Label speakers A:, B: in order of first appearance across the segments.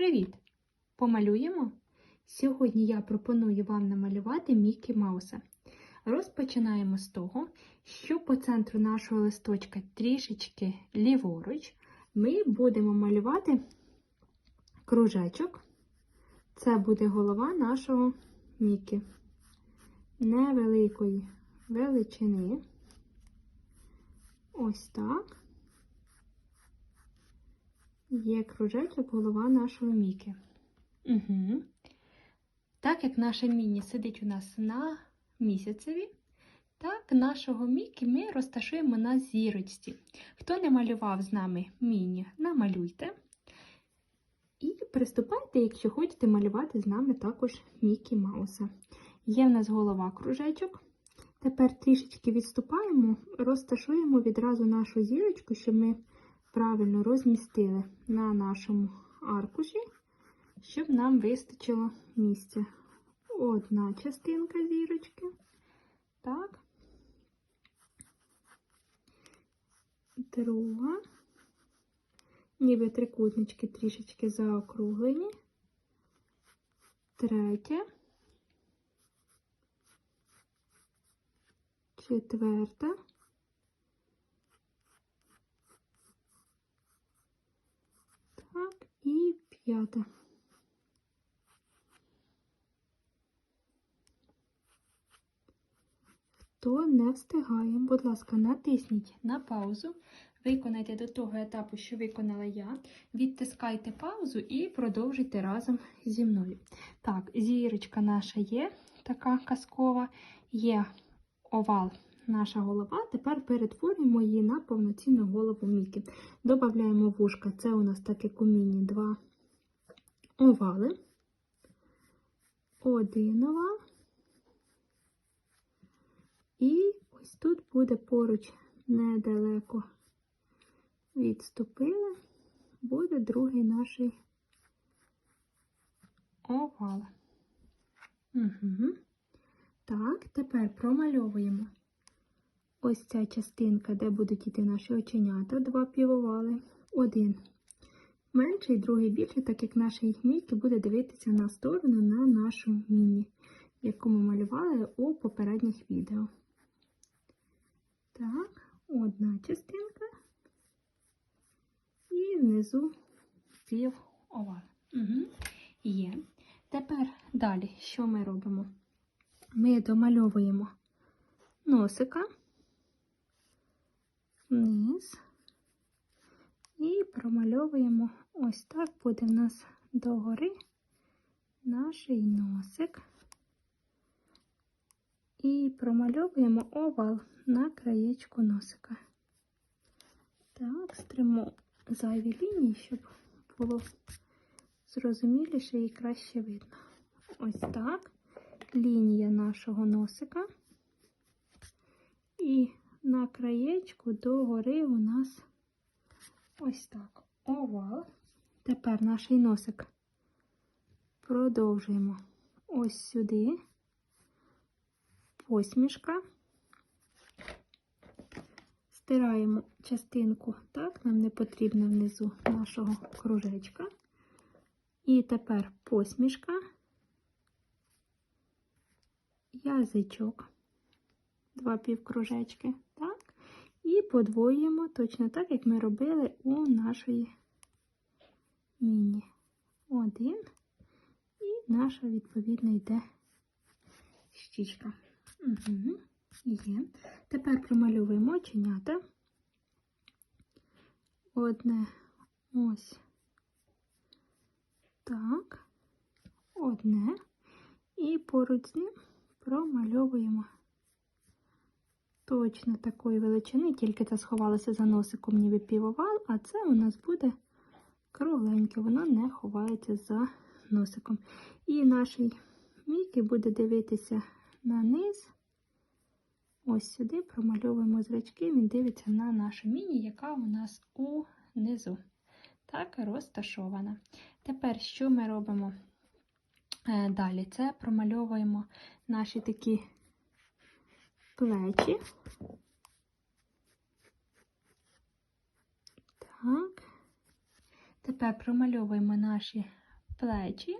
A: Привіт! Помалюємо? Сьогодні я пропоную вам намалювати Мікі Мауса. Розпочинаємо з того, що по центру нашого листочка трішечки ліворуч ми будемо малювати кружечок. Це буде голова нашого Мікі. Невеликої величини. Ось так. Є кружечок голова нашого Мікі. Угу. Так як наша Міні сидить у нас на місяцеві, так нашого Мікі ми розташуємо на зірочці. Хто не малював з нами Міні, намалюйте. І приступайте, якщо хочете малювати з нами також Мікі Мауса. Є в нас голова кружечок. Тепер трішечки відступаємо, розташуємо відразу нашу зірочку, щоб ми правильно розмістили на нашому аркуші, щоб нам вистачило місця. Одна частинка зірочки. Так. Друга. Ніби трикутнички трішечки заокруглені. Третя. Четверта. Так, і п'ята. Хто не встигає, будь ласка, натисніть на паузу. Виконайте до того етапу, що виконала я. Відтискайте паузу і продовжуйте разом зі мною. Так, зірочка наша є, така казкова, є овал наша голова. Тепер перетворюємо її на повноцінну голову Мікі. Додаємо вушка. Це у нас так як у міні два овали. Один овал. І ось тут буде поруч недалеко відступили, буде другий наш овал. Угу. Так, тепер промальовуємо ось ця частинка, де будуть йти наші оченята, два півовали. Один менший, другий більший, так як наш мікі буде дивитися на сторону на нашу міні, яку ми малювали у попередніх відео. Так, одна частинка. І внизу пів овал. Угу. Є. Тепер далі, що ми робимо? Ми домальовуємо носика вниз і промальовуємо ось так буде в нас догори наш носик. І промальовуємо овал на краєчку носика. Так, стримо зайві лінії, щоб було зрозуміліше і краще видно. Ось так. Лінія нашого носика. І на краєчку догори у нас ось так. Овал. Тепер наш носик продовжуємо ось сюди. Посмішка. Стираємо частинку, так, нам не потрібно внизу нашого кружечка. І тепер посмішка, язичок, два півкружечки, і подвоюємо точно так, як ми робили у нашої міні. Один, і наша, відповідно, йде щічка. Угу. Є. Тепер промальовуємо оченята. Одне ось так, одне. І поруч з ним промальовуємо точно такої величини, тільки це сховалося за носиком, ніби півовал, а це у нас буде кругленьке, воно не ховається за носиком. І наш Мікі буде дивитися на низ. Ось сюди промальовуємо зрачки, він дивиться на нашу міні, яка у нас унизу. Так, розташована. Тепер, що ми робимо е, далі? Це промальовуємо наші такі плечі. Так. Тепер промальовуємо наші плечі.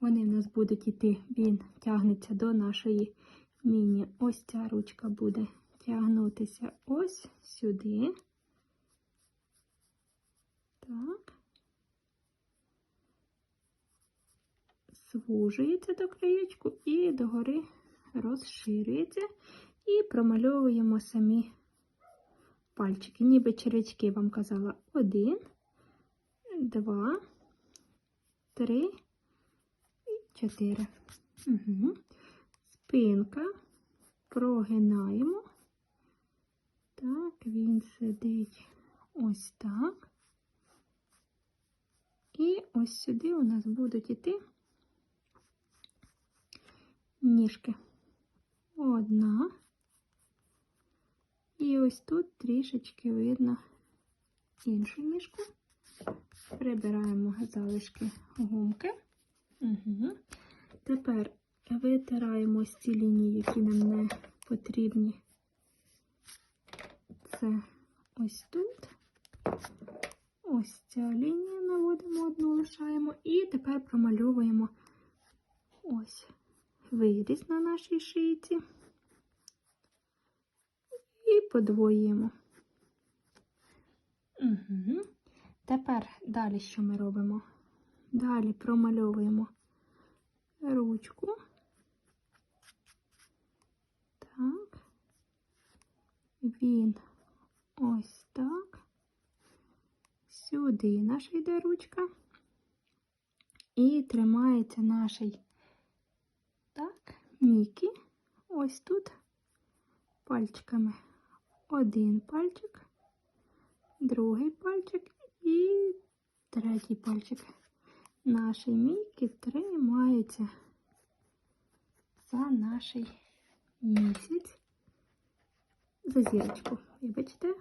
A: Вони в нас будуть йти, він тягнеться до нашої міні. Ось ця ручка буде тягнутися ось сюди. Так. Звужується до краєчку і догори розширюється. І промальовуємо самі пальчики, ніби черечки вам казала. Один, два, три чотири. Угу. Спинка прогинаємо. Так, він сидить ось так. І ось сюди у нас будуть іти ніжки. Одна. І ось тут трішечки видно іншу ніжку. Прибираємо залишки гумки. Угу. Тепер витираємо ось ці лінії, які нам не потрібні. Це ось тут. Ось ця лінія наводимо одну, лишаємо. І тепер промальовуємо ось виріз на нашій шийці і подвоюємо. Угу. Тепер далі що ми робимо? Далі промальовуємо ручку. Так. Він ось так. Сюди наша йде ручка. І тримається наш так, Мікі. Ось тут пальчиками. Один пальчик, другий пальчик і третій пальчик. Наші міки тримаються за наш місяць. За зірочку, вибачте.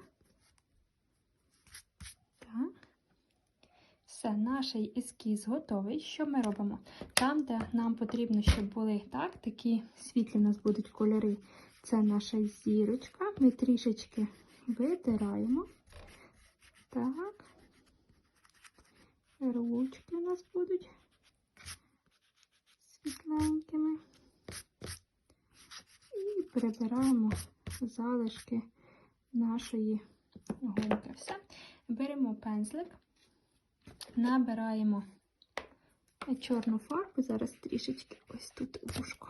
A: Так. Все, наш ескіз готовий. Що ми робимо? Там, де нам потрібно, щоб були так, такі світлі у нас будуть кольори. Це наша зірочка. Ми трішечки витираємо. Так. Ручки у нас будуть світленькими. І прибираємо залишки нашої гумки. Все. Беремо пензлик, набираємо чорну фарбу, зараз трішечки ось тут вушко.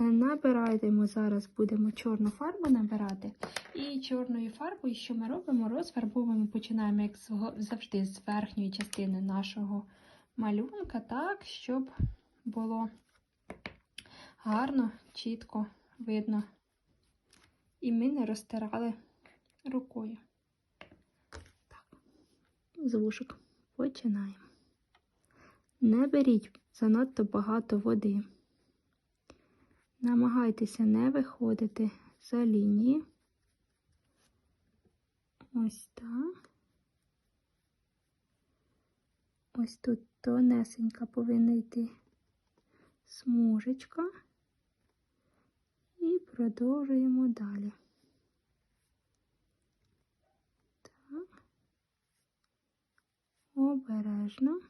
A: Набираємо, зараз будемо чорну фарбу набирати. І чорною фарбою, що ми робимо, розфарбовуємо, починаємо, як завжди, з верхньої частини нашого малюнка, так, щоб було гарно, чітко видно. І ми не розтирали рукою. Так, з починаємо. Не беріть занадто багато води. Намагайтеся не виходити за лінії. Ось так. Ось тут тонесенька повинна йти смужечка. І продовжуємо далі. Так. Обережно.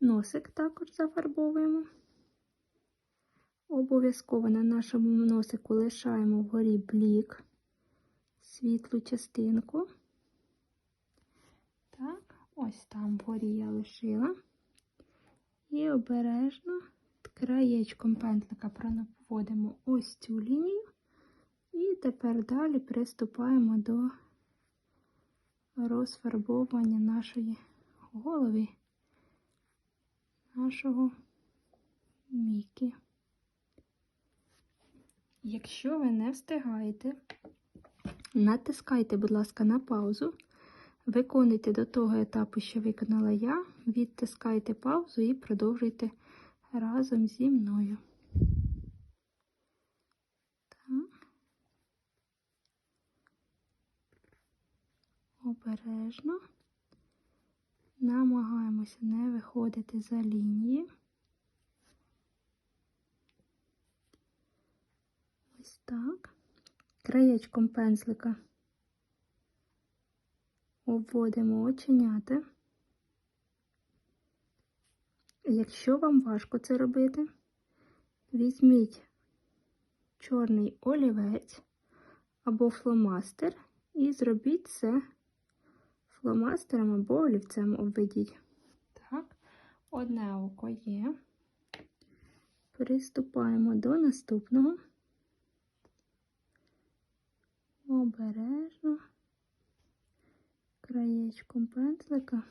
A: Носик також зафарбовуємо. Обов'язково на нашому носику лишаємо вгорі блік, світлу частинку. Так, ось там вгорі я лишила. І обережно краєчком пентлика проводимо ось цю лінію. І тепер далі приступаємо до розфарбовування нашої голови нашого Мікі. Якщо ви не встигаєте, натискайте, будь ласка, на паузу. Виконуйте до того етапу, що виконала я, відтискайте паузу і продовжуйте разом зі мною. Так. Обережно намагаємося не виходити за лінії. Ось так. Краєчком пензлика обводимо оченята. Якщо вам важко це робити, візьміть чорний олівець або фломастер і зробіть це фломастером або олівцем обведіть. Так, одне око є. Приступаємо до наступного. Обережно краєчком пензлика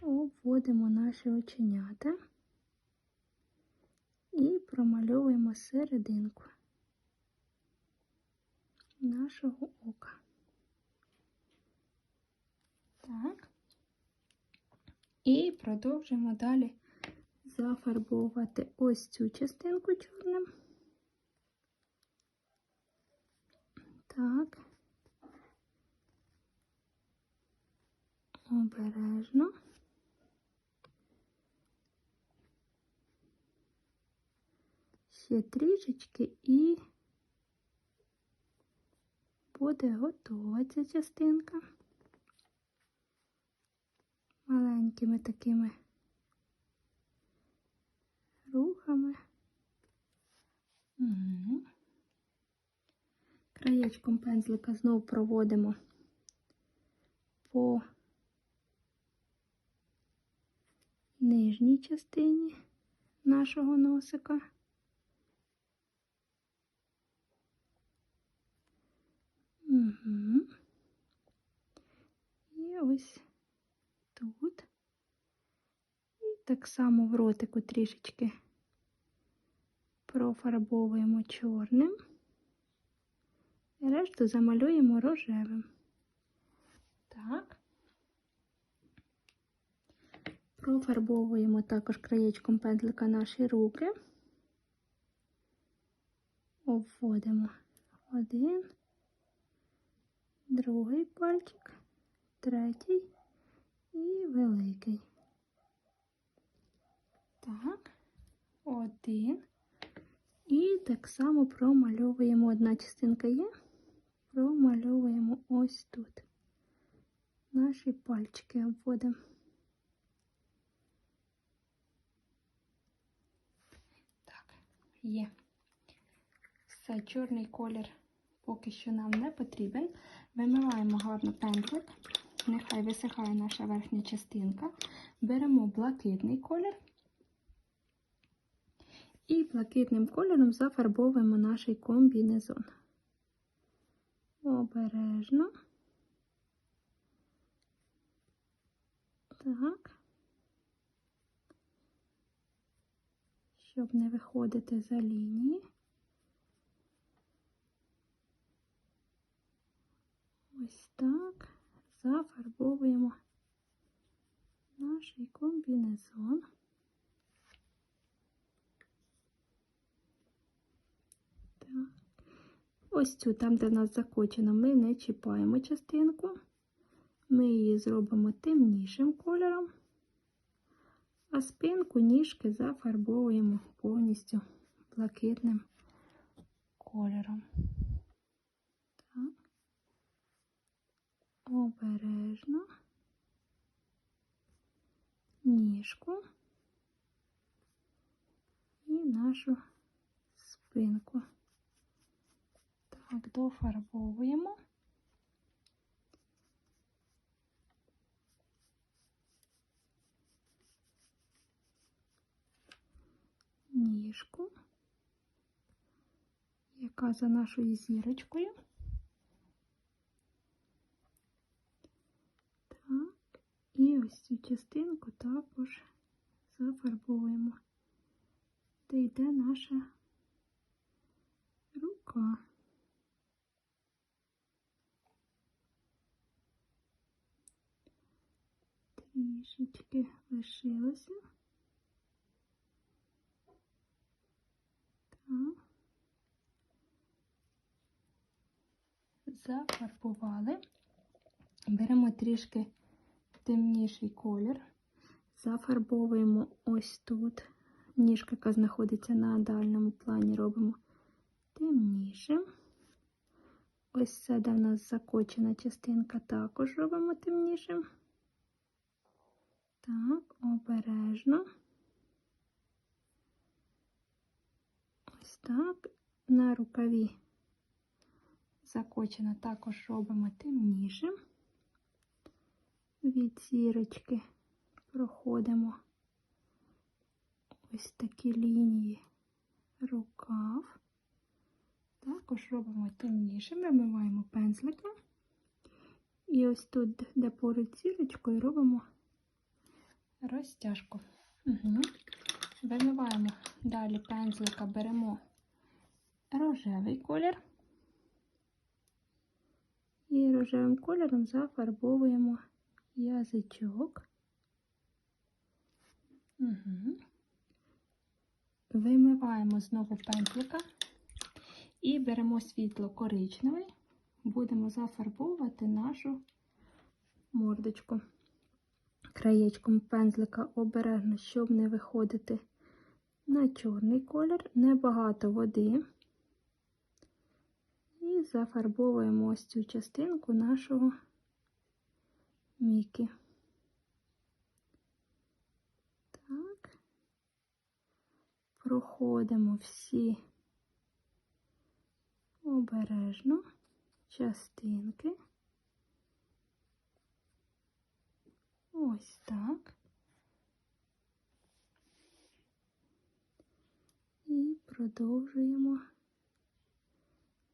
A: обводимо наші оченята і промальовуємо серединку нашого ока. Так. І продовжуємо далі зафарбовувати ось цю частинку чорним. Так. Обережно. Ще трішечки і буде готова ця частинка. Маленькими такими рухами. Угу. Краєчком пензлика знову проводимо по нижній частині нашого носика. Угу. І ось тут. І так само в ротику трішечки профарбовуємо чорним. І решту замалюємо рожевим. Так. Профарбовуємо також краєчком пензлика наші руки. Обводимо один, другий пальчик, третій і великий. Так, один. І так само промальовуємо одна частинка є, промальовуємо ось тут. Наші пальчики обводимо. Так, є. Все, чорний колір поки що нам не потрібен. Вимиваємо гарно пензлик. Нехай висихає наша верхня частинка. Беремо блакитний колір. І блакитним кольором зафарбовуємо наш комбінезон. Обережно. Так. Щоб не виходити за лінії. Ось так зафарбовуємо наш комбінезон. Ось цю, там, де в нас закочено, ми не чіпаємо частинку. Ми її зробимо темнішим кольором, а спинку ніжки зафарбовуємо повністю блакитним кольором. Так. Обережно ніжку і нашу спинку. Так, дофарбовуємо. Ніжку, яка за нашою зірочкою. Так, і ось цю частинку також зафарбуємо, де йде наша рука. Трішечки лишилося. Зафарбували. Беремо трішки темніший колір, зафарбовуємо ось тут. Ніжка, яка знаходиться на дальньому плані, робимо темнішим. ось це, де в нас закочена частинка, також робимо темнішим. Так, обережно. Ось так. На рукаві закочена також робимо темнішим. Від зірочки проходимо ось такі лінії рукав. Також робимо темнішим, вимиваємо пензликом. І ось тут, де поруч зірочкою, робимо розтяжку. Угу. Вимиваємо далі пензлика, беремо рожевий колір. І рожевим кольором зафарбовуємо язичок. Угу. Вимиваємо знову пензлика і беремо світло коричневий, будемо зафарбовувати нашу мордочку. Краєчком пензлика обережно, щоб не виходити на чорний колір, небагато води. І зафарбовуємо ось цю частинку нашого мікі. Так, проходимо всі обережно частинки. Ось так. І продовжуємо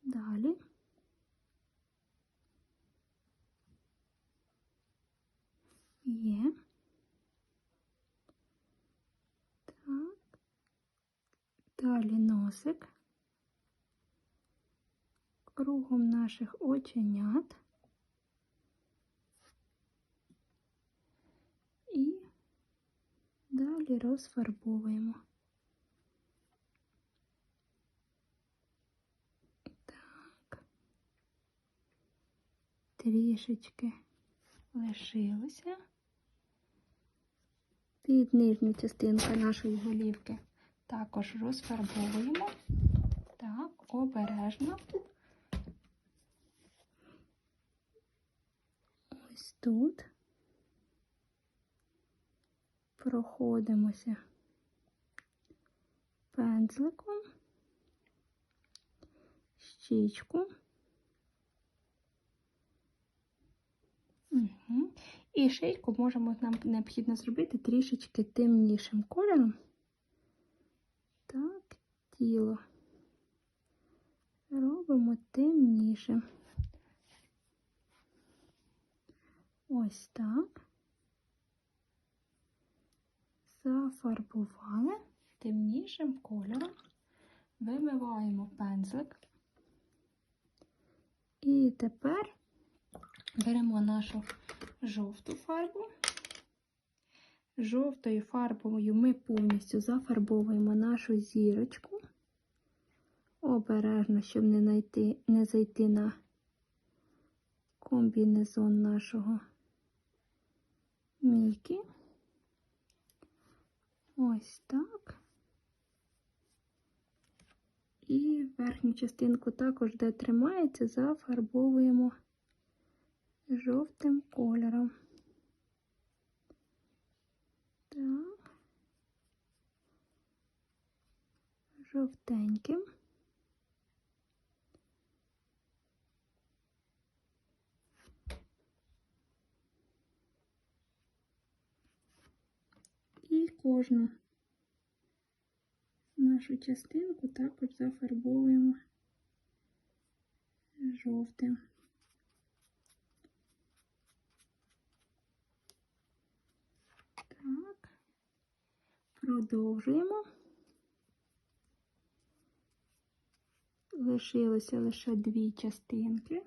A: далі. Є. Так. Далі носик. Кругом наших оченят. І далі розфарбовуємо. Так. Трішечки лишилося. Під нижню частинку нашої голівки також розфарбовуємо. Так, обережно. Ось тут проходимося пензликом, щічку. Угу. І шийку можемо нам необхідно зробити трішечки темнішим кольором. Так, тіло робимо темнішим. Ось так. Зафарбували темнішим кольором, вимиваємо пензлик. І тепер беремо нашу жовту фарбу. Жовтою фарбою ми повністю зафарбовуємо нашу зірочку. Обережно, щоб не, найти, не зайти на комбінезон нашого Мікі. Ось так. І верхню частинку також, де тримається, зафарбовуємо жовтим кольором. Так. Жовтеньким. І кожну нашу частинку також зафарбовуємо жовтим. Так, продовжуємо. Лишилося лише дві частинки.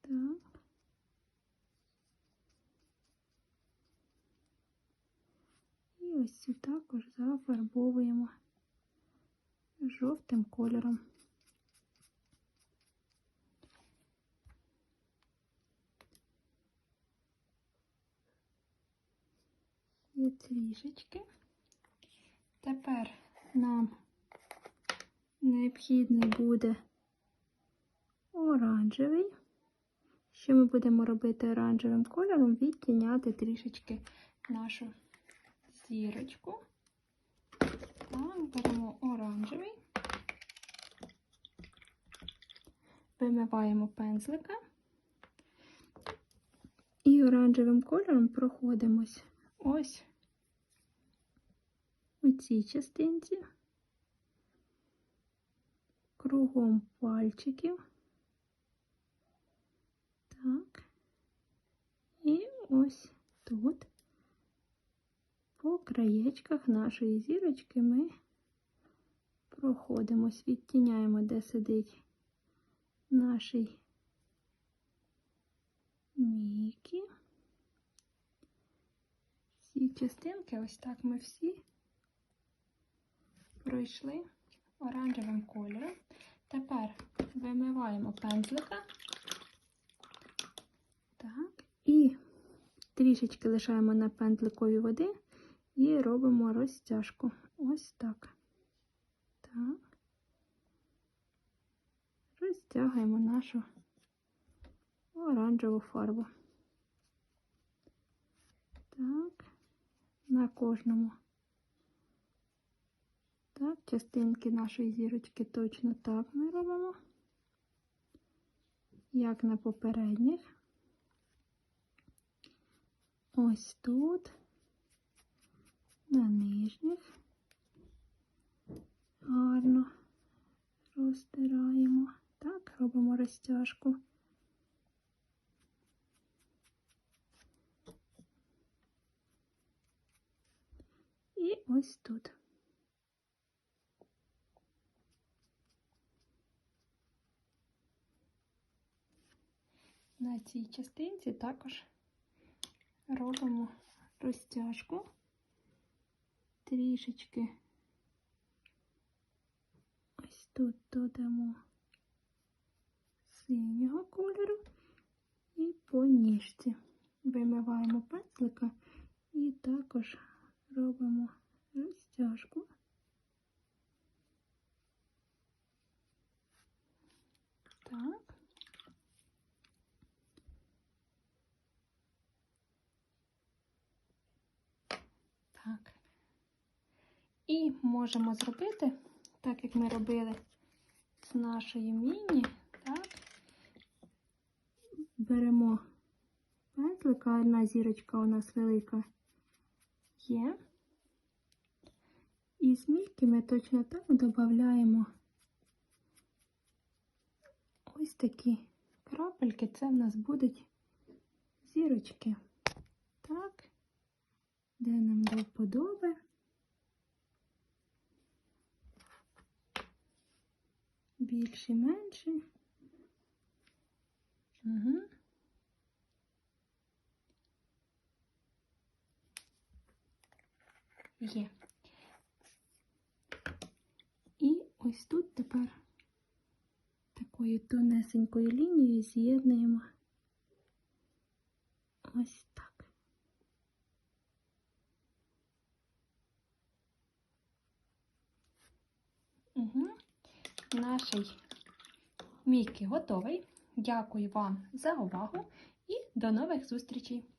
A: Так. І ось цю також зафарбовуємо жовтим кольором. Є трішечки. Тепер нам необхідний буде оранжевий. Що ми будемо робити оранжевим кольором? Відтіняти трішечки нашу зірочку. Так, беремо оранжевий. Вимиваємо пензлика. І оранжевим кольором проходимось ось у цій частинці, кругом пальчиків. Так. І ось тут, по краєчках нашої зірочки, ми проходимось, відтіняємо, де сидить наш Мікі. Ці частинки, ось так ми всі пройшли оранжевим кольором. Тепер вимиваємо пензлика. Так, і трішечки лишаємо на пензликові води і робимо розтяжку. Ось так. Так. Розтягуємо нашу оранжеву фарбу. Так, на кожному. Так, частинки нашої зірочки точно так ми робимо, як на попередніх. Ось тут, на нижніх. Гарно розтираємо. Так, робимо розтяжку. І ось тут. На цій частинці також робимо розтяжку, трішечки ось тут додамо синього кольору і по ніжці вимиваємо пензлика і також робимо розтяжку. Так. І можемо зробити, так як ми робили з нашої міні, так, беремо пензлика, одна зірочка у нас велика є. І з мільки ми точно так додаємо ось такі крапельки, це в нас будуть зірочки. Так, де нам до вподоби. Більші, менші. Угу. Є. І ось тут тепер такою тонесенькою лінією з'єднуємо ось так. Угу. Наш мійки готовий. Дякую вам за увагу і до нових зустрічей!